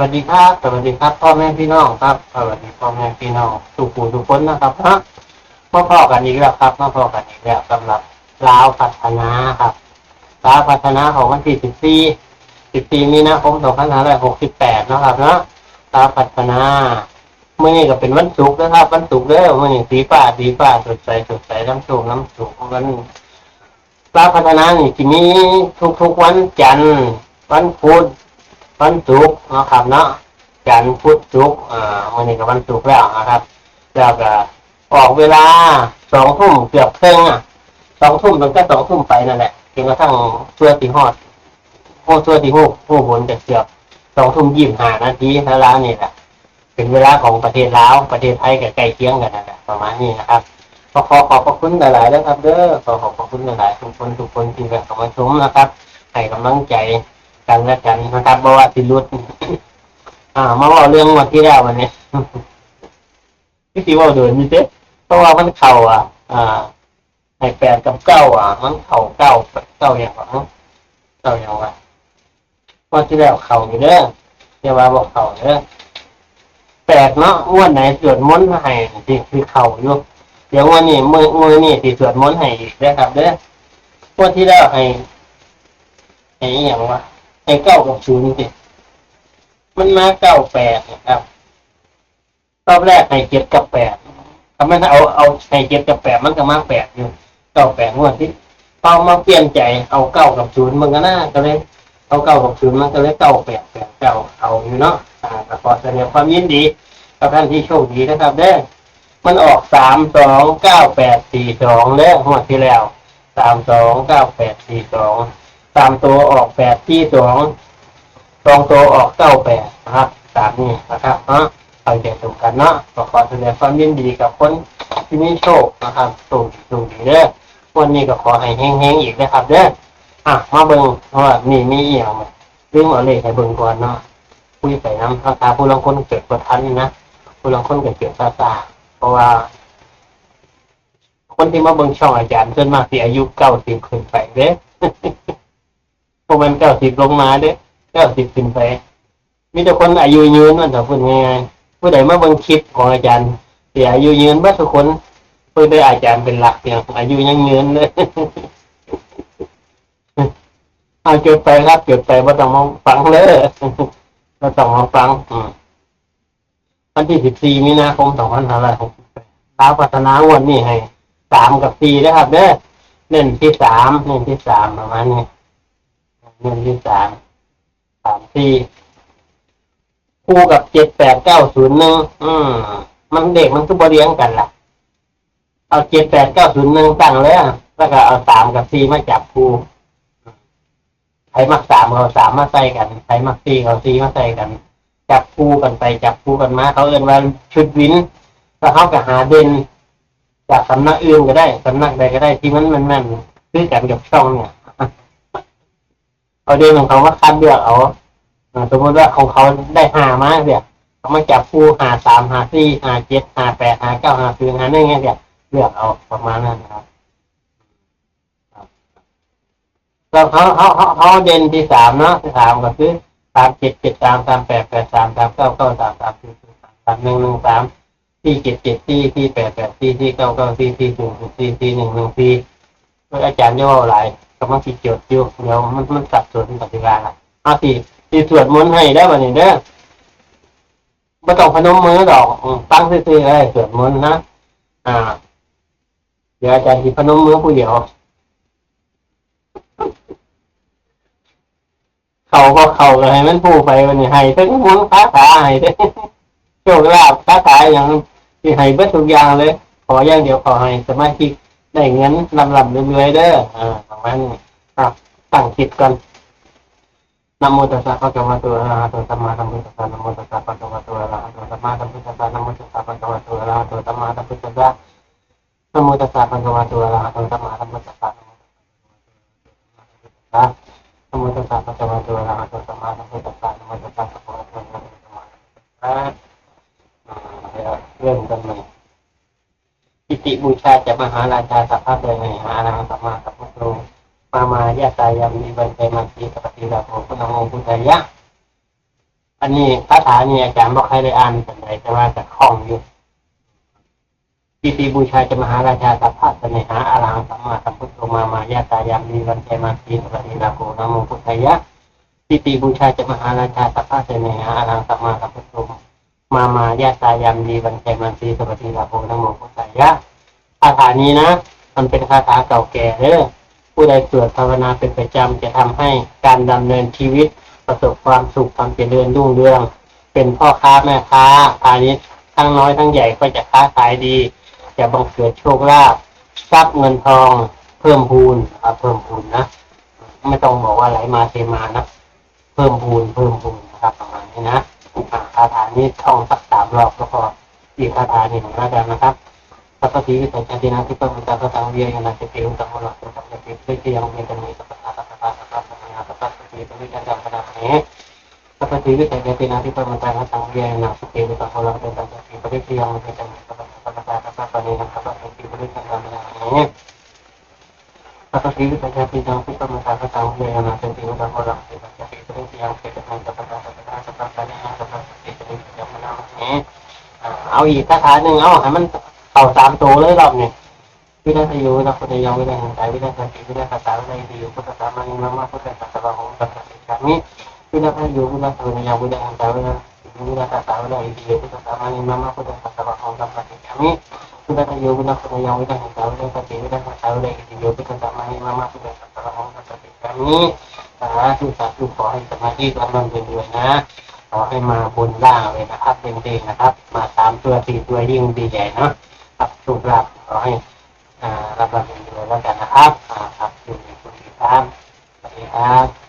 วัสดีครับ สวัสดีครับ พ่อแม่พี่น้องครับ สวัสดีพ่อแม่พี่น้องทุกผู้ทุกคนนะครับฮะมาพ่อกันอีกแล้วครับมาพ่อกันอีกแล้วสำหรับลาวพัฒนาครับลาวพัฒนาของวันที่สิบสี่สิบสี่มีนาคมสองพันห้าร้อยหกสิบแปดนะครับเนาะลาวพัฒนาเมื่อนี้ก็เป็นวันศุกร์นะครับวันศุกร์เด้อเมื่อนี้สีฟ้าสีฟ้าสดใสสดใสน้ำสูงน้ำสูงวันลาวพัฒนานี่ทีนี้ทุกๆวันจันทร์วันพุธ วันศุกร์เนาะครับเนาะจันทร์พุธศุกร์อ่าวันนี้ก็วันศุกร์แล้วนะครับ แล้วก็ออกเวลาสองทุ่มเกือบเพ่งอะสองทุ่มตั้งแต่สองทุ่มไปนั่นแหละจนกระทั่งเพื่อตีฮอดโอ้เพื่อตีหูหูบนจะเกือบสองทุ่มยี่สิบห้านาทีเท่านั้นนี่แหละเป็นเวลาของประเทศลาวประเทศไทยกับใกล้เคียงกันนั่นแหละประมาณนี้นะครับขอขอขอบพระคุณหลายๆนะครับเด้อขอขอบพระคุณหลายๆทุกคนทุกคนที่เข้ามาชมนะครับให้กำลังใจ กันและกันนะครับเพราะว่าสิรุดอ่ามาว่าเรื่องวันที่แล้ววันนี้พี่ตีว่าเดินมีเจ๊เพราะว่ามันเข่าอะ อ่าไอแปดกับเก้าอะ มันเข่าเก้าเก้าอย่างวะเก้าอย่างวะวันที่แล้วเข่าอยู่เด้อเดี๋ยวว่าบอกเข่าเด้อแปลกเนาะวันไหนสวดมนต์ให้ที่คือเข่าอยู่เดี๋ยววันนี้มือมือนี่ที่สวดมนต์ให้อีกเด้อครับเด้อวันที่แล้วให้ไอ้อย่างวะ ไอ้เก้ากับศูนย์สิมันมาเก้าแปดนะครับรอบแรกไอ้เจ็ดกับแปดถ้ามันเอาเอาไอ้เจ็ดกับแปดมันก็มาแปดอยู่เก้าแปดงวดที่พอมาเปลี่ยนใจเอาเก้ากับศูนย์มันก็น่าก็เลยเอาเก้ากับศูนย์มันก็เลยเก้าแปดแปดเก้าเอาอยู่เนาะอ่าก็ขอแสดงความยินดีกับท่านที่โชคดีนะครับเด้อมันออกสามสองเก้าแปดสี่สองเด้องวดที่แล้วสามสองเก้าแปดสี่สอง สามตัวออกแปดที่สองสองตัวออกเก้าแปดนะครับสามนี่นะครับเนาะเอาใจตรงกันเนาะก็ขอแสดงความยินดีกับคนที่มีโชคนะครับสูงสูงดีเด้อวันนี้ก็ขอให้เฮงๆอีกนะครับเด้ออะมาเบิ่งว่านี่มีเอี่ยงเรื่องอาเลขให้เบิ่งก่อนเนาะคุยไปน้ำภาษาผู้ลางคนเกิดประทันนะผู้ลางคนเก็เกิดภาษาเพราะว่า คนที่มาเบิ่งช่องอาจารย์ส่วนมากที่อายุเก้าสิบขึ้นไปเด้ พวกมันเก้าสิบลงมาเด้เก้าสิบขึ้นไป มีแต่คนอายุยืนนั่นแต่พูดง่ายๆผู้ใดมาบิ่งคลิปของอาจารย์เสียอายุยืนเบ่ทุกคนเพื่อได้อาจารย์เป็นหลักอย่างอายุยังยืนเลยเอาจดไปครับจดไปว่าต้องมาฟังเลยว่าต้องมาฟังอืมวันที่สิบสี่มีนาคมสองพันห้าร้อยหกสิบแปดดาวพัฒนาวันนี้ให้สามกับสี่นะครับเด้อเน้นที่สามเน้นที่สามประมาณนี้ เงินที่สามสามสี่คู่กับเจ็ดแปดเก้าศูนย์หนึ่งอืม มันเด็กมันคือบริเลี้ยงกันล่ะ เอาเจ็ดแปดเก้าศูนย์หนึ่งตั้งเลยอะแล้วก็เอาสามกับสี่มาจับคู่ใครมักสามเขาสามมาใส่กันใครมักสี่เขาสี่มาใส่กัน จับคู่กันไปจับคู่กันมาเขาเอิ้นว่าชุดวินแล้วเขาก็หาเด่นจากสำนักอื่นก็ได้สำนักใดก็ได้ที่มันมันแม่นคือกันกับช่องเนี่ย เอาเดนของเขามาคัดเลือกเอาสมมติว่าของเขาได้หามาเนี่ยเขามาจับคู่หาสามหาสี่หาเจ็ดหาแปดหาเก้าหาสิบหาหนึ่งเนี่ยเลือกเอาประมาณนั้นครับแล้วเขาเขาเขาเขาเด่นที่สามเนาะที่สามก็คือสามเจ็ดเจ็ดสามสามแปดแปดสามสามเก้าเก้าสามสามสี่สี่สามสามหนึ่งหนึ่งสามสี่เจ็ดเจ็ดสี่สี่แปดแปดสี่สี่เก้าเก้าสี่สี่ศูนย์สี่สี่หนึ่งหนึ่งสี่อาจารย์ย่อหลา ยกำลังสิจดอยู่เดี๋ยวมันมันสับสนกับเวลาละเอาสิสิสวดมนต์ให้ได้บ่นี่เด้อไม่ต้องพนมมือดอกตั้งซื่อๆเลยสวดมนต์นะอ่า เดี๋ยวอาจารย์สิพนมมือผู้เดียวเขาก็เขาก็ให้มันผู้ไปวันนี้ให้ทั้งมนต์คาถาให้ได้โชคลาภคาถาอย่างที่ให้เบิดทุกอย่างเลย ขออย่างเดียวขอให้สมาชิกได้เงินลำลำเรื่อยๆเด้ออ่า ประมาณนี้ครับตั้งจิตกันนะโมตัสสะภะคะวะโตอะระหะโตสัมมาสัมพุทธัสสะนะโมตัสสะภะคะวะโตอะระหะโตสัมมาสัมพุทธัสสะนะโมตัสสะภะคะวะโตอะระหะโตสัมมาสัมพุทธัสสะนะโมตัสสะภะคะวะโตอะระหะโตสัมมาสัมพุทธัสสะนะโมตัสสะภะคะวะโตอะระหะโตสัมมาสัมพุทธัสสะนะโมตัสสะภะคะวะโตอะระหะโตสัมมาสัมพุทธัสสะอ่าเดี๋ยวเริ่มกันใหม่ปิติบูชาจะมหาราชาสัพพะเตยหารังสัมมาสัพพุทโธมามายาตายามีบันเตมันตีสัพพิลาโภพุทธโมพุ มามายาตายามีบันเทธายะอันนี้คาถานี่อาจารย์บอกให้ได้อ่านเป็นไรแต่ว่าจะคล่องอยู่ปีติบูชาจะมหาราชาสัพพะเสนหาอารังสัมมาสัมพุทโธมามายาตายามีวันใจมาสีสปฏิลาโกนะโมพุทธายะปีติบูชาจะมหาราชาสัพพะเสนหาอารังสัมมาสัมพุทโธมามายาตายามดีวันใจมาสีสุปฏิลาโกนะโมพุทธายะคาถานี้นะ มันเป็นคาถาเก่าแก่เด้อ ผู้ใดสวดภาวนาเป็นประจำจะทำให้การดำเนินชีวิตประสบความสุขความเจริญรุ่งเรือง เป็นพ่อค้าแม่ค้าพาณิชย์ทั้งน้อยทั้งใหญ่ก็จะค้าขายดี จะบังเกิดโชคลาภทรัพย์เงินทองเพิ่มพูนเพิ่มพูนนะไม่ต้องบอกว่าไหลมาเทมานะเพิ่มพูนเพิ่มพูนนะครับประมาณนี้นะคาถานี้ท่องสักสามรอบก็พออีกคาถาหนึ่งแล้วกันนะครับ สัพพะทีวิสัยจันตินาทิปะมุตตะตังเวียยนาสิเปอุตตะโมละสุตังยะปิเตยังเวทมีสัพพะสัวินตังปนาเนสัพพะทีวิสัยจันตินาทิปะมุตตะตังเวียยนาสิเปอุตตะโมละสุตังยะปิปวิยังเวทมีสัพพะสัพพะสัพพะสัพพะเนสัพพะสัพพะปวิจันตังปนาเนสัพพะทีวิสัยจันตินาทิปะมุตตะตังเวียยนาสิเปอุตตะโมละสุตังยะปิปวิยังเวทมีสัพพะสัพพะสัพพะสัพพะเนสัพพะสัพพะปวิจันตังปนาเนเอาอีกคาถาหนึ่งเอาให้มันเข้าสามตัวเลยรอบนี้วินาทีวินาทียังวินาทีใจวินาทีวินาทีตาวินาทีอยู่พุทธสามัญมามาพุทธสัตว์ของสัตว์สิกามิวินาทีอยู่วินาทียังวินาทีตาวินาทีวินาทีตาวินาทีอยู่พุทธสามัญมามาพุทธสัตว์ของสัตว์สิกามิวินาทีอยู่วินาทียังวินาทีตาวินาทีวินาทีตาวินาทีอยู่พุทธสามัญมามาพุทธสัตว์ของสัตว์สิกามิสาธุสาธุขอให้สมาธิกำลังเรื่อยๆนะขอให้มาบนล่างเลยนะครับเด้งๆนะครับ มาสามตัวสี่ตัวยิ่งดีใหญ่เนาะ สุขลับขอให้รับรับเป็นด้วยแล้วกันนะครับครับอยู่ในคุณดีครับสวัสดีครับ